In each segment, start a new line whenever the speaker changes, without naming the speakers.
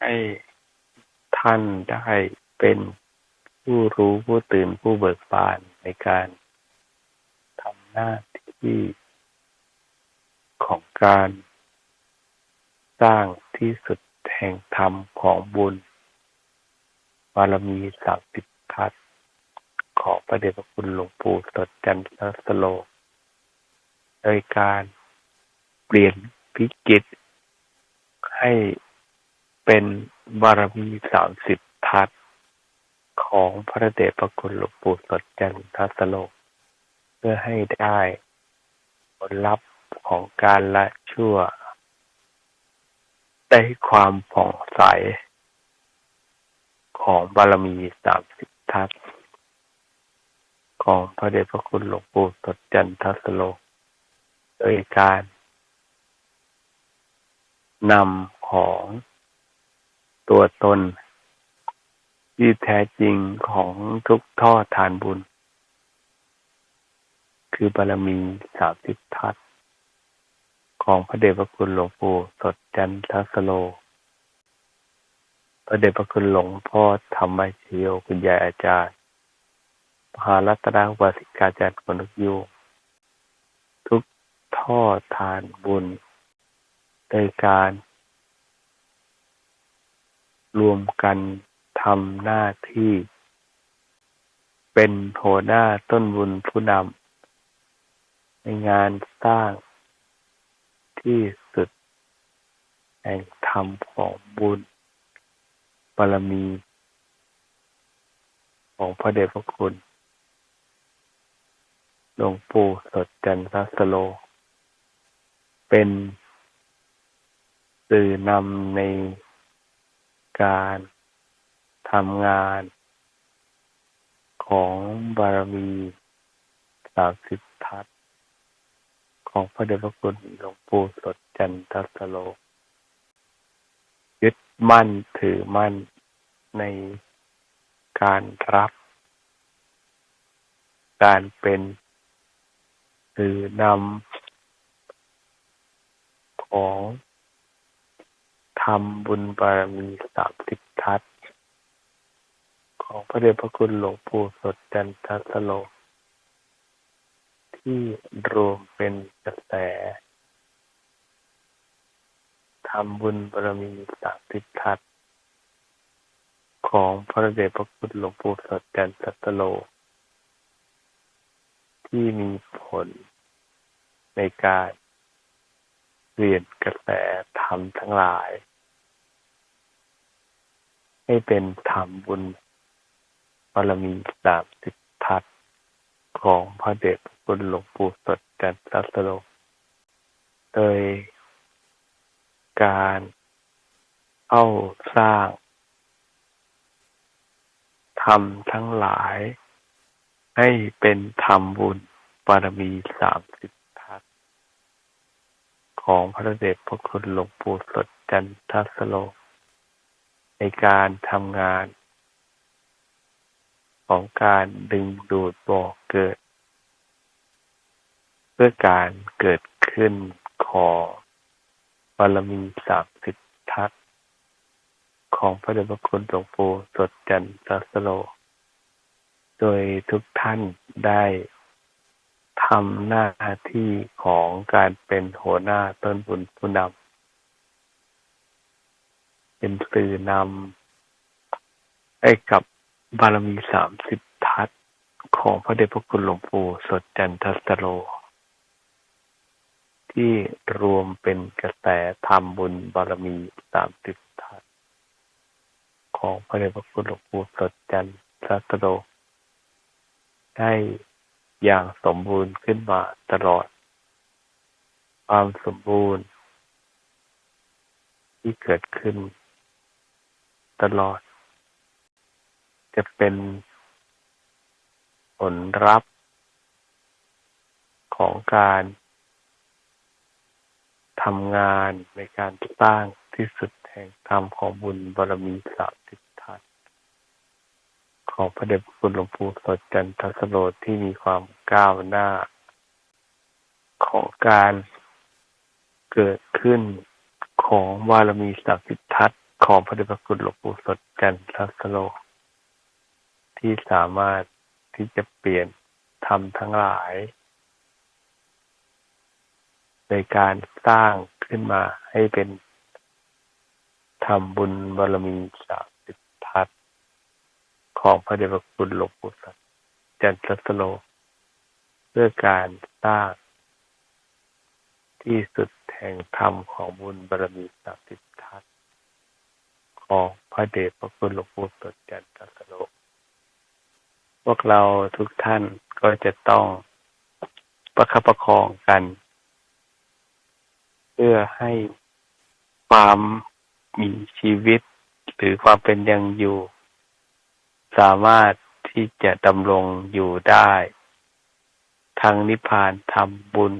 ให้ท่านได้เป็นผู้รู้ผู้ตื่นผู้เบิกบานในการทำหน้าที่ของการสร้างที่สุดแห่งธรรมของบุญบารมีสามสิบทัศขอประเดชพระคุณหลวงปู่สดจันทสโล โดยการเปลี่ยนพิกิตให้ เป็นบารมีสามสิบทัศของพระเดชพระคุณหลวงปู่สดจันทสโลก เพื่อให้ได้ผลลัพธ์ของการละชั่ว ได้ความผ่องใส ของบารมีสามสิบทัศของพระเดชพระคุณหลวงปู่สดจันทสโลก โดยการนำของ ตัวตน ที่แท้จริงของทุกท่อทานบุญ คือบารมีสามสิบทัศของพระเดชพระคุณหลวงปู่สดจันทสโล พระเดชพระคุณหลวงพ่อธรรมชโยคุณยายอาจารย์มหารัตนวาสิกาจารย์คนุกยูทุกท่อทานบุญโดยการ รวมกันทำหน้าที่ เป็นโหหน้าต้นบุญผู้นำในงานสร้างที่สุดแห่งธรรมของบุญบารมี ของพระเดชพระคุณหลวงปู่สดจันทสโล เป็นสื่อนำใน การทำงานของบารมีสามสิบทัศของพระเดชพระคุณหลวงปู่สดจันทสโล ยึดมั่นถือมั่นในการรับ การเป็นสื่อนำของ ทำบุญบารมีสามสิบทัศของพระเดชพระคุณหลวงปู่สดจันทสโล ที่รวมเป็นกระแสทำบุญบารมีสามสิบทัศของพระเดชพระคุณหลวงปู่สดจันทสโล ที่มีผลในการเปลี่ยนกระแสธรรมทั้งหลาย ให้เป็นธรรมบุญบารมีสามสิบทัศของพระเดชพระคุณหลวงปู่สดจันทสโลโดยการเข้าสร้างธรรมทั้งหลาย ให้เป็นธรรมบุญบารมีสามสิบทัศของพระเดชพระคุณหลวงปู่สดจันทสโล ในการทำงาน ของการดึงดูดบอกเกิด เพื่อการเกิดขึ้นของบารมีสามสิบทัศของพระเดชพระคุณหลวงปู่สดจันทสโล โดยทุกท่านได้ทำหน้าที่ของการเป็นหัวหน้าต้นบุญผู้นำ เป็นสื่อนำให้กับบารมีสามสิบทัศของพระเดชพระคุณหลวงปู่สดจันทสโล ที่รวมเป็นกระแสธรรมบุญบารมีสามสิบทัศของพระเดชพระคุณหลวงปู่สดจันทสโล ได้อย่างสมบูรณ์ขึ้นมาตลอด ความสมบูรณ์ ที่เกิดขึ้น ตลอด จะเป็นผลรับของการทำงานในการสร้างที่สุดแห่งธรรมของบุญบารมีสามสิบทัศของพระเดชพระคุณหลวงปู่สดจันทสโลที่มีความก้าวหน้า ของการเกิดขึ้นของบารมีสามสิบทัศ ของพระเดชพระคุณหลวงปู่สดจันทสโล ที่สามารถที่จะเปลี่ยนทำทั้งหลาย ในการสร้างขึ้นมาให้เป็นทำบุญบารมีสามสิบทัศของพระเดชพระคุณหลวงปู่สดจันทสโล เพื่อการสร้างที่สุดแห่งธรรมของบุญบารมีสามสิบทัศ ของพระเดชพระคุณหลวงปู่สดจันทสโลพวกเราทุกท่านก็จะต้องประคับประคองกัน เพื่อให้ความมีชีวิต หรือความเป็นยังอยู่ สามารถที่จะดำรงอยู่ได้ทางนิพพานทำบุญ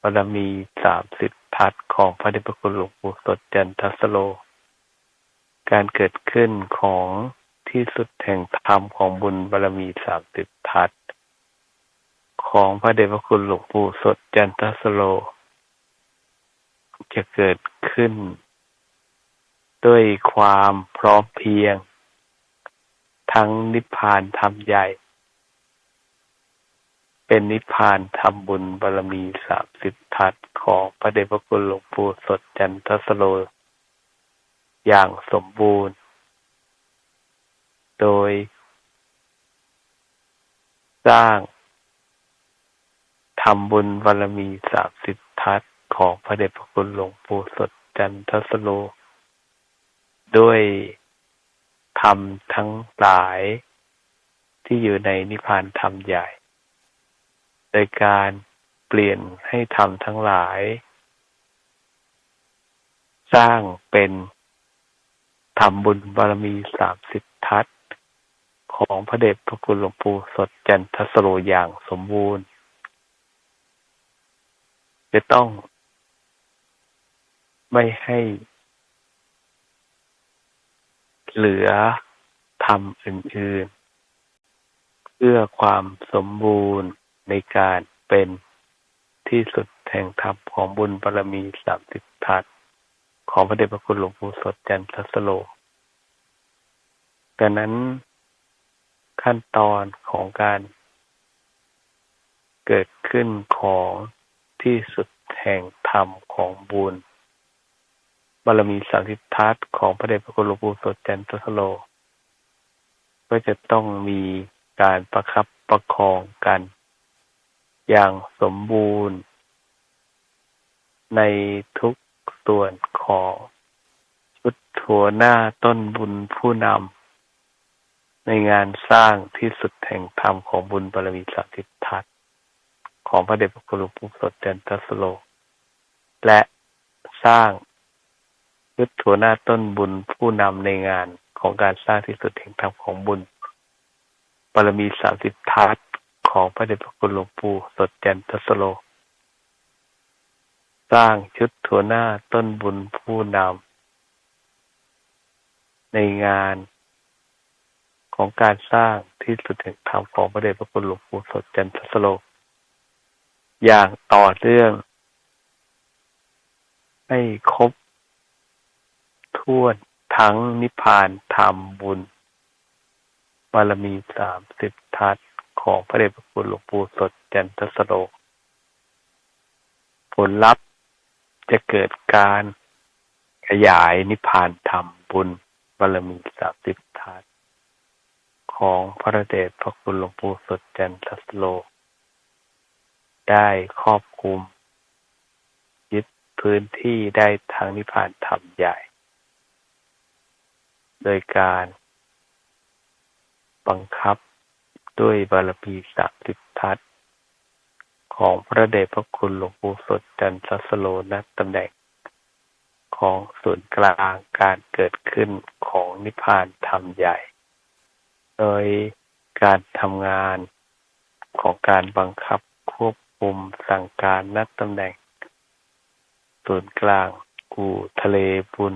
บารมีสามสิบ ทัศของพระเดชพระคุณหลวงปู่สดจันทสโล การเกิดขึ้นของที่สุดแห่งธรรมของบุญบารมีสามสิบทัศของพระเดชพระคุณหลวงปู่สดจันทสโล จะเกิดขึ้น ด้วยความพร้อมเพียง ทั้งนิพพานธรรมใหญ่ เป็นนิพพานทำบุญบารมีสามสิบทัศของพระเดชพระคุณหลวงปู่สดจันทสโล อย่างสมบูรณ์ โดย สร้างทำบุญบารมีสามสิบทัศของพระเดชพระคุณหลวงปู่สดจันทสโล ด้วยธรรมทั้งหลายที่อยู่ในนิพพานธรรมใหญ่ โดยการเปลี่ยนให้ธรรมทั้งหลาย สร้างเป็นธรรมบุญบารมีสามสิบทัศของพระเดชพระคุณหลวงปู่สดจันทสโลอย่างสมบูรณ์ จะต้องไม่ให้เหลือทำอื่นๆ เพื่อความสมบูรณ์ ในการเป็นที่สุดแห่งธรรมของบุญบารมีสามสิบทัศของพระเดชพระคุณหลวงปู่สดจันทสโลดังนั้นขั้นตอนของการเกิดขึ้นของที่สุดแห่งธรรมของบุญบารมีสามสิบทัศของพระเดชพระคุณหลวงปู่สดจันทสโล ก็จะต้องมีการประคับประคองกัน อย่างสมบูรณ์ ในทุกส่วนของชุดถัวหน้าต้นบุญผู้นำในงานสร้างที่สุดแห่งธรรมของบุญบารมีสามสิทัศของพระเดชพระคุณหลวงปู่สดจันทัสโล และสร้างชุดถัวหน้าต้นบุญผู้นำในงานของการสร้างที่สุดแห่งธรรมของบุญบารมีสามสิบทัศ ของพระเดชพระคุณหลวงปู่สดจันทสโล สร้างชุดถัวหน้าต้นบุญผู้นำในงานของการสร้างที่สุดแห่งธรรมของพระเดชพระคุณหลวงปู่สดจันทสโล อย่างต่อเนื่อง ให้ครบถ้วนทั้งนิพพานธรรมบุญบารมีสามสิบทัศ ของพระเดชพระคุณหลวงปู่สดจันทสโลผลลัพธ์จะเกิดการขยายนิพพานธรรมบุญบารมีสามสิบทัศของพระเดชพระคุณหลวงปู่สดจันทสโล ได้ครอบคลุม ยึดพื้นที่ได้ทางนิพพานธรรมใหญ่ โดยการ บังคับ ด้วยบารมีสามสิบทัศของพระเดชพระคุณหลวงปู่สดจันทสโลณตำแหน่งของศูนย์กลางการเกิดขึ้นของนิพพานธรรมใหญ่ โดยการทำงานของการบังคับควบคุมสั่งการนัดตำแหน่ง ศูนย์กลางกูทะเลบุญ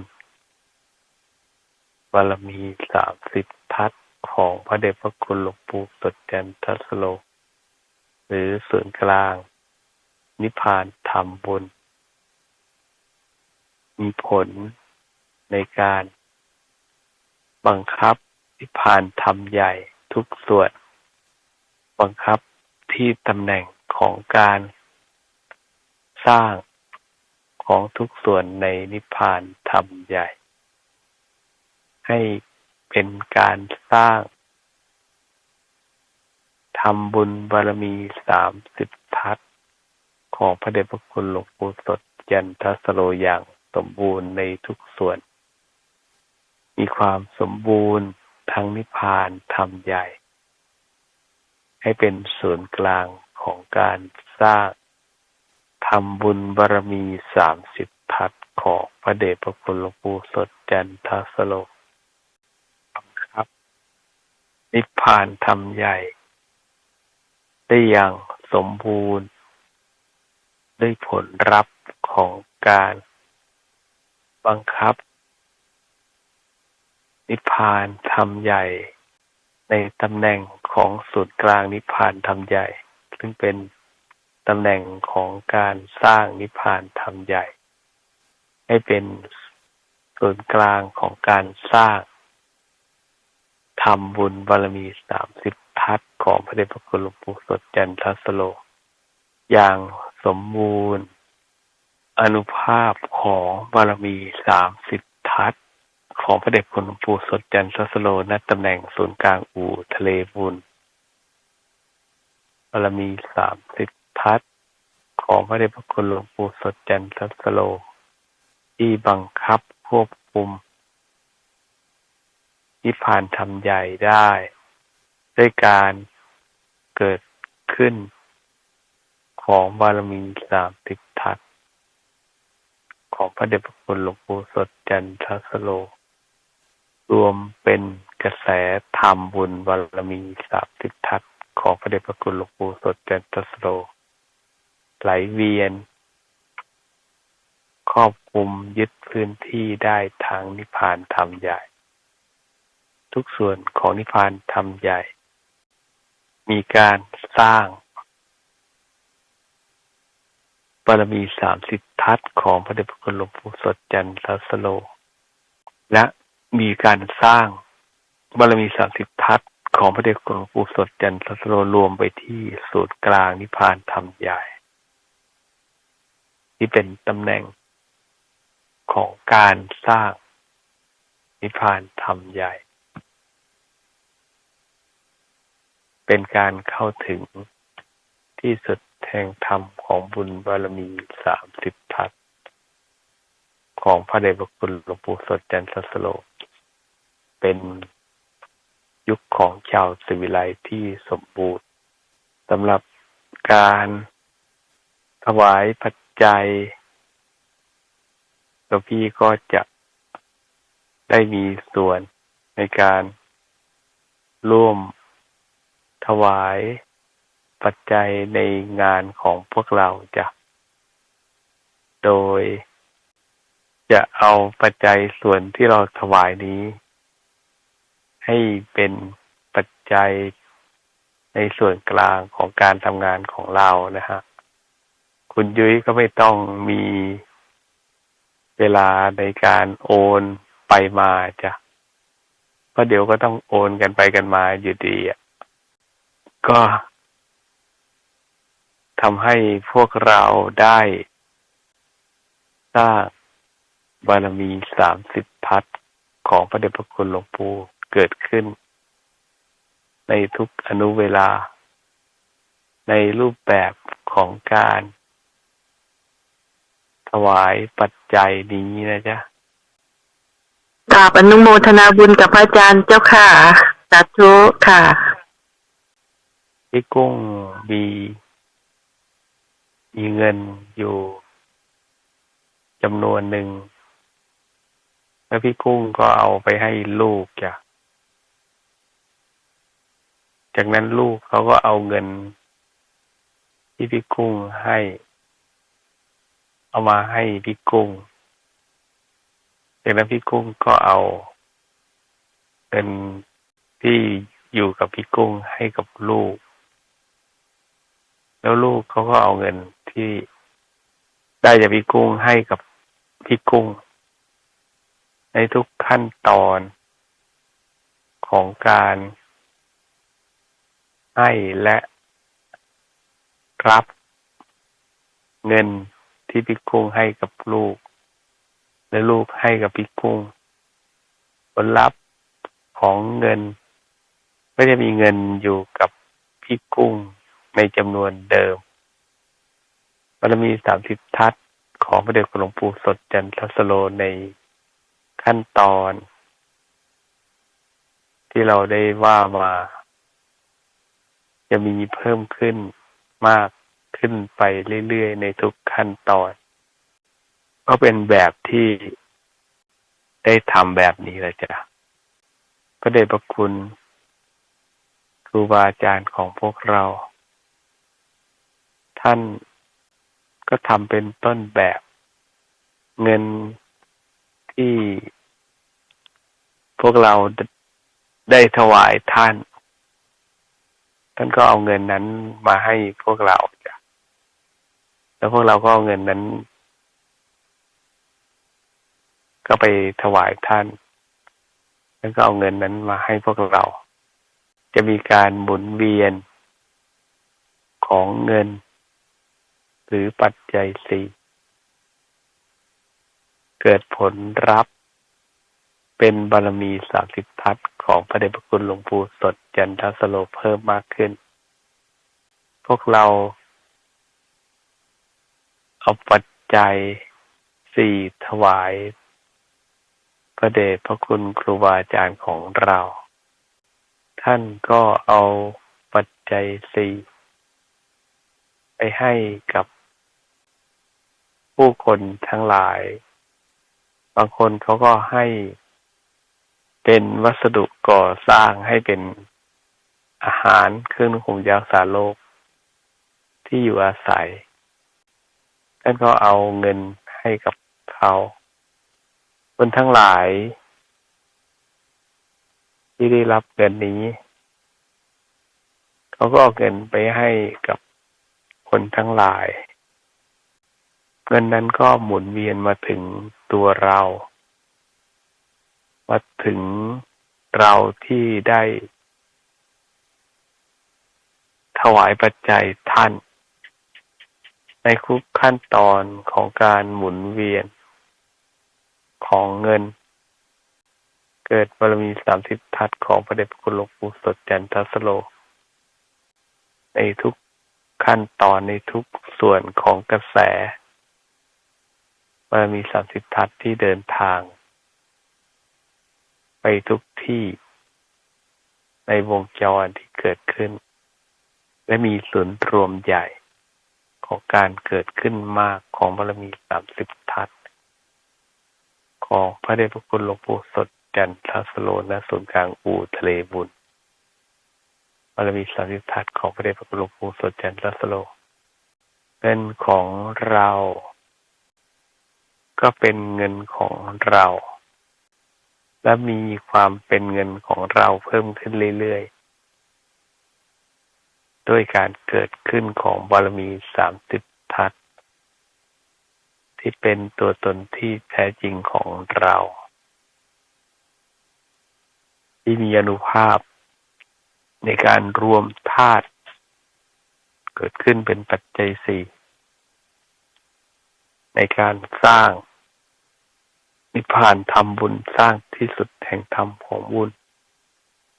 บารมีสามสิบทัศ ของพระเดชพระคุณหลวงปู่สดจันทัสโล หรือศูนย์กลาง นิพพานธรรมบุญ มีผลในการบังคับที่ผ่านธรรมใหญ่ทุกส่วน บังคับที่ตำแหน่งของการสร้างของทุกส่วนในนิพพานธรรมใหญ่ ให้ เป็นการสร้างทำบุญบารมีสามสิบทัศของพระเดชพระคุณหลวงปู่สดยันทัสโลอย่างสมบูรณ์ในทุกส่วน มีความสมบูรณ์ทั้งนิพพานธรรมใหญ่ ให้เป็นศูนย์กลางของการสร้างทำบุญบารมีสามสิบทัศของพระเดชพระคุณหลวงปู่สดจันทสโล นิพพานธรรมใหญ่ ได้อย่างสมบูรณ์ ด้วยผลรับของการบังคับ นิพพานธรรมใหญ่ ในตำแหน่งของศูนย์กลางนิพพานธรรมใหญ่ ซึ่งเป็นตำแหน่งของการสร้างนิพพานธรรมใหญ่ ให้เป็นศูนย์กลางของการสร้าง ทำบุญบารมีสามสิบทัศของพระเดชพระคุณหลวงปู่สดจันทสโล อย่างสมบูรณ์ อนุภาพของบารมีสามสิบทัศของพระเดชคุณหลวงปู่สดจันทสโลณตำแหน่งศูนย์กลางอู่ทะเลบุญบารมีสามสิบทัศของพระเดชพระคุณหลวงปู่สดจันทสโล ที่บังคับควบคุม ที่ผ่านทำใหญ่ได้ ด้วยการเกิดขึ้นของบารมีสามสิทัศของพระเดชพระคุณหลวงปู่สดจันทสโล รวมเป็นกระแสธรรมบุญบารมีสามสิทัศของพระเดชพระคุณหลวงปู่สดจันทสโล ไหลเวียน ครอบคลุมยึดพื้นที่ได้ทางนิพพานธรรมใหญ่ ทุกส่วนของนิพพานธรรมใหญ่ มีการสร้างบารมีสามสิบทัศของพระเดชพระคุณหลวงปู่สดจันทสโล และมีการสร้างบารมีสามสิบทัศของพระเดชพระคุณหลวงปู่สดจันทสโลรวมไปที่สูตรกลางนิพพานธรรมใหญ่ ที่เป็นตำแหน่งของการสร้างนิพพานธรรมใหญ่ เป็นการเข้าถึงที่สุดแห่งธรรมของบุญบารมีสามสิบทัศของพระเดชพระคุณหลวงปู่สดจันทสโล เป็นยุคของชาวสิวิไลที่สมบูรณ์สำหรับการถวายปัจใจแล้วพี่ก็จะได้มีส่วนในการร่วม ถวายปัจจัยในงานของพวกเราจะโดยจะเอาปัจจัยส่วนที่เราถวายนี้ ให้เป็นปัจจัยในส่วนกลางของการทำงานของเรานะฮะ คุณยุ้ยก็ไม่ต้องมีเวลาในการโอนไปมาจ้ะเพราะเดี๋ยวก็ต้องโอนกันไปกันมาอยู่ดีอะ ก็ทำให้พวกเราได้สร้างบารมีสามสิบพัดของพระเดชพระคุณหลวงปู่เกิดขึ้น ในทุกอนุเวลา ในรูปแบบของการ ถวายปัจจัยนี้นะจ๊ะ
กราบอนุโมทนาบุญกับพระอาจารย์เจ้าค่ะ สาธุค่ะ
พี่กุ้งมีมีเงินอยู่จำนวนหนึ่ง แล้วพี่กุ้งก็เอาไปให้ลูกจ้ะจากนั้นลูกเขาก็เอาเงิน ที่พี่กุ้งให้ เอามาให้พี่กุ้ง จากนั้นพี่กุ้งก็เอาเงินที่อยู่กับพี่กุ้งให้กับลูก แล้วลูกเขาก็เอาเงินที่ได้จากพี่กุ้งให้กับพี่กุ้ง ในทุกขั้นตอนของการให้และรับเงินที่พิกุ้งให้กับลูก และลูกให้กับพิกุ้ง ผลลัพธ์ของเงิน ก็จะมีเงินอยู่กับพิกุ้ง ในจำนวนเดิมบารมีสามสิบทัศของพระเดชหลวงปู่สดจันทสโลในขั้นตอน ที่เราได้ว่ามาจะมีเพิ่มขึ้นมากขึ้นไปเรื่อย ๆ ในทุกขั้นตอน ก็เป็นแบบที่ได้ทำแบบนี้เลยจ้ะพระเดชพระคุณครูบาอาจารย์ของพวกเรา ท่านก็ทำเป็นต้นแบบ เงินที่พวกเราได้ถวายท่าน ท่านก็เอาเงินนั้นมาให้พวกเราจ้ะแล้วพวกเราก็เอาเงินนั้น ก็ไปถวายท่าน แล้วก็เอาเงินนั้นมาให้พวกเรา จะมีการหมุนเวียนของเงิน หรือปัจจัยสี่เกิดผลรับเป็นบารมีสามสิบทัศของพระเดชพระคุณหลวงปู่สดจันทสโลเพิ่มมากขึ้น พวกเรา เอาปัจจัยสี่ถวาย พระเดชพระคุณครูบาอาจารย์ของเรา ท่านก็เอาปัจจัยสี่ไปให้กับ ผู้คนทั้งหลาย บางคนเขาก็ให้เป็นวัสดุก่อสร้างให้เป็นอาหารเครื่องนุ่งห่มยาสาโลก ที่อยู่อาศัยท่านก็เอาเงินให้กับเขาคนทั้งหลาย ที่ได้รับเงินนี้ เขาก็เอาเงินไปให้กับคนทั้งหลาย เงินนั้นก็หมุนเวียนมาถึงตัวเรา มาถึงเราที่ได้ ถวายปัจจัยท่าน ในคุกขั้นตอนของการหมุนเวียนของเงิน เกิดบารมีสามสิบทัศของพระเดชพระคุณหลวงปู่สดจันทสโล ในทุกขั้นตอนในทุกส่วนของกระแส บารมีสามสิบทัศที่เดินทาง ไปทุกที่ในวงจรที่เกิดขึ้น และมีศูนรวมใหญ่ของการเกิดขึ้นมากของบารมีสามสิบทัศของพระเดชพระคุณหลวงปู่สดจันทสโลณศูนย์กลางอูทะเลบุญบารมีสามสิบทัศของพระเดชพระคุณหลวงปู่สดจันทสโลเป็นของเรา ก็เป็นเงินของเรา และมีความเป็นเงินของเราเพิ่มขึ้นเรื่อยๆ ด้วยการเกิดขึ้นของบารมีสามสิบทัศที่เป็นตัวตนที่แท้จริงของเรา ที่มีอนุภาพในการรวมธาตุเกิดขึ้นเป็นปัจจัยสี่ในการสร้าง นิพพานทำบุญสร้างที่สุดแห่งธรรมของบุญ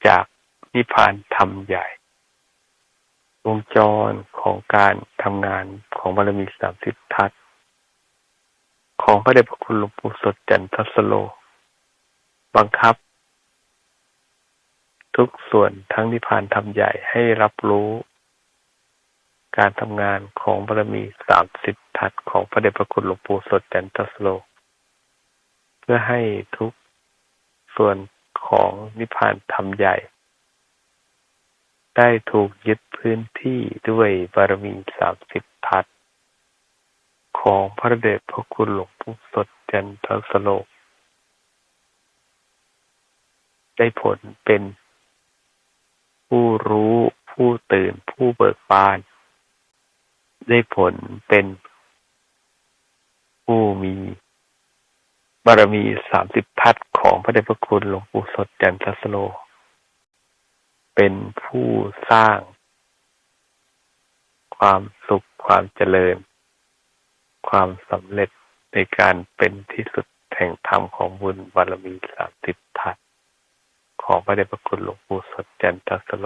จากนิพพานธรรมใหญ่ วงจรของการทำงานของบารมีสามสิบทัศของพระเดชพระคุณหลวงปู่สดจันทสโล บังคับ ทุกส่วนทั้งนิพพานธรรมใหญ่ให้รับรู้ การทำงานของบารมีสามสิบทัศของพระเดชพระคุณหลวงปู่สดจันทสโล เพื่อให้ทุกส่วนของนิพพานธรรมใหญ่ ได้ถูกยึดพื้นที่ด้วยบารมีสามสิบทัศของพระเดชพระคุณหลวงปู่สดจันทสโลก ได้ผลเป็นผู้รู้ผู้ตื่นผู้เบิกบาน ได้ผลเป็นผู้มี บารมีสามสิบทัศของพระเดชพระคุณหลวงปู่สดจันทสโล เป็นผู้สร้าง ความสุขความเจริญ ความสำเร็จในการเป็นที่สุดแห่งธรรมของบุญบารมีสามสิบทัศของพระเดชพระคุณหลวงปู่สดจันทสโล